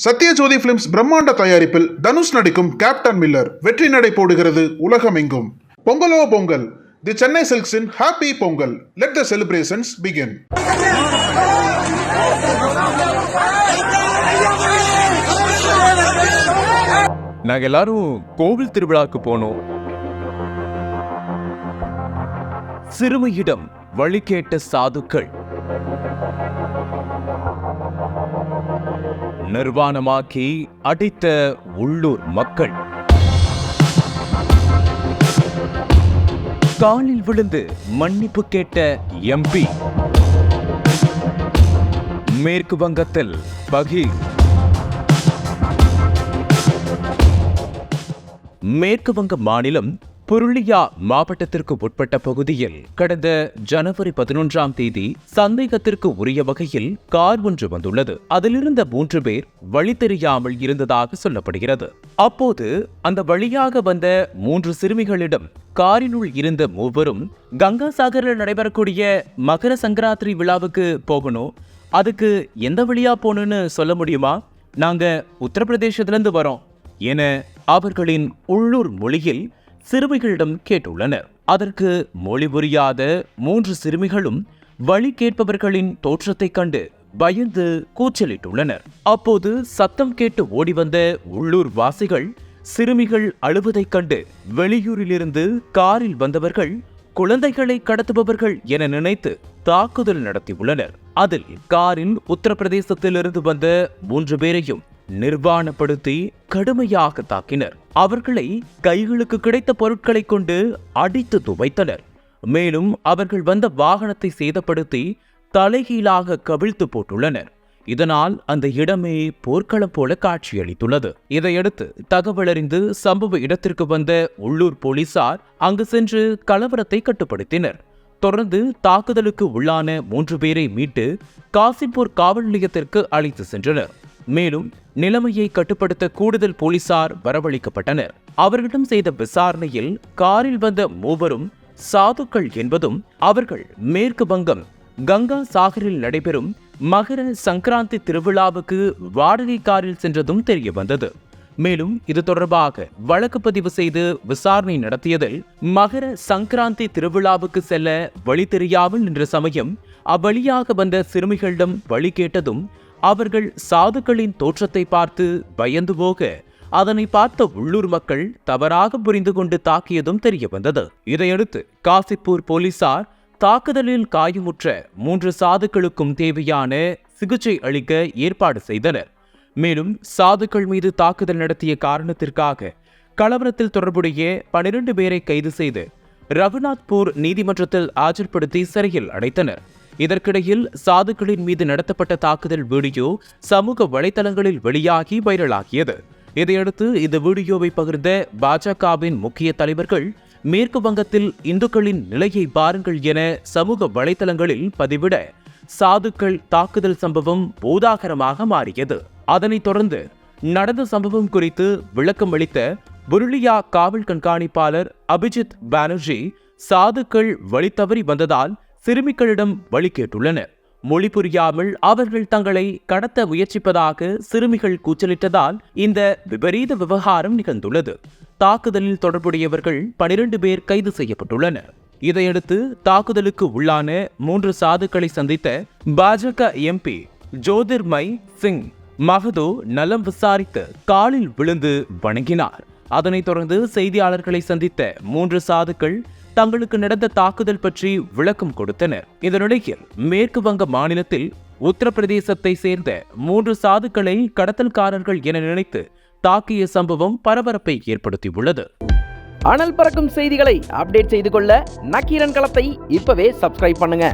Sathyajothi films பிரம்மாண்ட தயாரிப்பில் தனுஷ் நடிக்கும் கேப்டன் மில்லர் வெற்றி நடை போடுகிறது உலகமெங்கும். பொங்கலோ Pongal. The Chennai சில்க்ஸின் happy Pongal let the celebrations begin நாங்க எல்லாரும் கோவில் திருவிழாக்கு போனோம். சிறுமியிடம் வழி கேட்ட சாதுக்கள். நிர்வாணமாக்கி அடித்த உள்ளூர் மக்கள். காலில் விழுந்து மன்னிப்பு கேட்ட எம்பி. மேற்கு வங்கத்தில் பகீர். மேற்கு வங்க மாநிலம் புருளியா மாவட்டத்திற்கு உட்பட்ட பகுதியில் கடந்த ஜனவரி பதினொன்றாம் தேதி சந்தேகத்திற்கு உரிய வகையில் கார் ஒன்று வந்துள்ளது. அதிலிருந்த மூன்று பேர் வழி தெரியாமல் இருந்ததாக சொல்லப்படுகிறது. அப்போது அந்த வழியாக வந்த மூன்று சிறுமிகளிடம் காரினுள் இருந்த மூவரும் கங்கா சாகரில் நடைபெறக்கூடிய மகர சங்கராத்திரி விழாவுக்கு போகணும். அதுக்கு எந்த வழியா போகணும்னு சொல்ல முடியுமா? நாங்க உத்தரப்பிரதேசத்திலிருந்து வரோம். என அவர்களின் உள்ளூர் மொழியில் சிறுமிகளிடம் கேட்டுள்ளனர். அதற்கு மொழி புரியாத மூன்று சிறுமிகளும் வழி கேட்பவர்களின் தோற்றத்தைக் கண்டு பயந்து கூச்சலிட்டுள்ளனர். அப்போது சத்தம் கேட்டு ஓடிவந்த உள்ளூர் வாசிகள் சிறுமிகள் அழுவதைக் கண்டு வெளியூரிலிருந்து காரில் வந்தவர்கள் குழந்தைகளை கடத்துபவர்கள் என நினைத்து தாக்குதல் நடத்தியுள்ளனர். அதில் காரின் உத்தரப்பிரதேசத்திலிருந்து வந்த மூன்று பேரையும் நிர்வாணப்படுத்தி கடுமையாக தாக்கினர். அவர்களை கைகளுக்கு கிடைத்த பொருட்களை கொண்டு அடித்து துவைத்தனர். மேலும் அவர்கள் வந்த வாகனத்தை சேதப்படுத்தி தலைகீழாக கவிழ்த்து போட்டுள்ளனர். இதனால் அந்த இடமே போர்க்களம் போல காட்சியளித்துள்ளது. இதையடுத்து தகவல் அறிந்து சம்பவ இடத்திற்கு வந்த உள்ளூர் போலீசார் அங்கு சென்று கலவரத்தை கட்டுப்படுத்தினர். தொடர்ந்து தாக்குதலுக்கு உள்ளான மூன்று பேரை மீட்டு காசிப்பூர் காவல் நிலையத்திற்கு அழைத்து சென்றனர். மேலும் நிலைமையை கட்டுப்படுத்த கூடுதல் போலீசார் வரவழைக்கப்பட்டனர். அவர்களிடம் செய்த விசாரணையில் காரில் வந்த மூவரும் சாதுக்கள் என்பதும் அவர்கள் மேற்கு வங்கம் கங்கா சாகரில் நடைபெறும் மகர சங்கராந்தி திருவிழாவுக்கு வாடகை காரில் சென்றதும் தெரிய வந்தது மேலும் இது தொடர்பாக வழக்கு பதிவு செய்து விசாரணை நடத்தியதில் மகர சங்கராந்தி திருவிழாவுக்கு செல்ல வழி தெரியாமல் நின்ற சமயம் அவ்வழியாக வந்த சிறுமிகளிடம் வழி கேட்டதும் அவர்கள் சாதுக்களின் தோற்றத்தை பார்த்து பயந்து போக அதனை பார்த்த உள்ளூர் மக்கள் தவறாக புரிந்து கொண்டு தாக்கியதும் தெரிய வந்தது. இதையடுத்து காசிப்பூர் போலீசார் தாக்குதலில் காயமுற்ற மூன்று சாதுக்களுக்கும் தேவையான சிகிச்சை அளிக்க ஏற்பாடு செய்தனர். மேலும் சாதுக்கள் மீது தாக்குதல் நடத்திய காரணத்திற்காக கலவரத்தில் தொடர்புடைய பனிரெண்டு பேரை கைது செய்து ரகுநாத்பூர் நீதிமன்றத்தில் ஆஜர்படுத்தி சிறையில் அடைத்தனர். இதற்கிடையில் சாதுக்களின் மீது நடத்தப்பட்ட தாக்குதல் வீடியோ சமூக வலைதளங்களில் வெளியாகி வைரலாகியது. இதையடுத்து இந்த வீடியோவை பகிர்ந்த பாஜகவின் முக்கிய தலைவர்கள் மேற்கு வங்கத்தில் இந்துக்களின் நிலையை பாருங்கள் என சமூக வலைதளங்களில் பதிவிட சாதுக்கள் தாக்குதல் சம்பவம் பூதாகரமாக மாறியது. அதனைத் தொடர்ந்து நடந்த சம்பவம் குறித்து விளக்கம் அளித்த புருளியா காவல் கண்காணிப்பாளர் அபிஜித் பானர்ஜி சாதுக்கள் வழி தவறி வந்ததால் சிறுமிகளிடம் வழி கேட்டுள்ளனர். மொழி புரியாமல் அவர்கள் தங்களை கடத்த முயற்சிப்பதாக சிறுமிகள் கூச்சலிட்டதால் இந்த விபரீத விவகாரம் நிகழ்ந்துள்ளது. தாக்குதலில் தொடர்புடையவர்கள் பனிரெண்டு பேர் கைது செய்யப்பட்டுள்ளனர். இதையடுத்து தாக்குதலுக்கு உள்ளான மூன்று சாதுக்களை சந்தித்த பாஜக எம்பி ஜோதிர்மை சிங் மகதோ நலம் விசாரித்து காலில் விழுந்து வணங்கினார். அதனைத் தொடர்ந்து செய்தியாளர்களை சந்தித்த மூன்று சாதுக்கள் தங்களுக்கு நடந்த தாக்குதல் பற்றி விளக்கம் கொடுத்தனர். இதனிடையில் மேற்கு வங்க மாநிலத்தில் உத்தரப்பிரதேசத்தை சேர்ந்த மூன்று சாதுக்களை கடத்தல்காரர்கள் என நினைத்து தாக்கிய சம்பவம் பரபரப்பை ஏற்படுத்தியுள்ளது. அனல் பறக்கும் செய்திகளை அப்டேட் செய்து கொள்ள நக்கீரன் களத்தை இப்பவே சப்ஸ்கிரைப் பண்ணுங்க.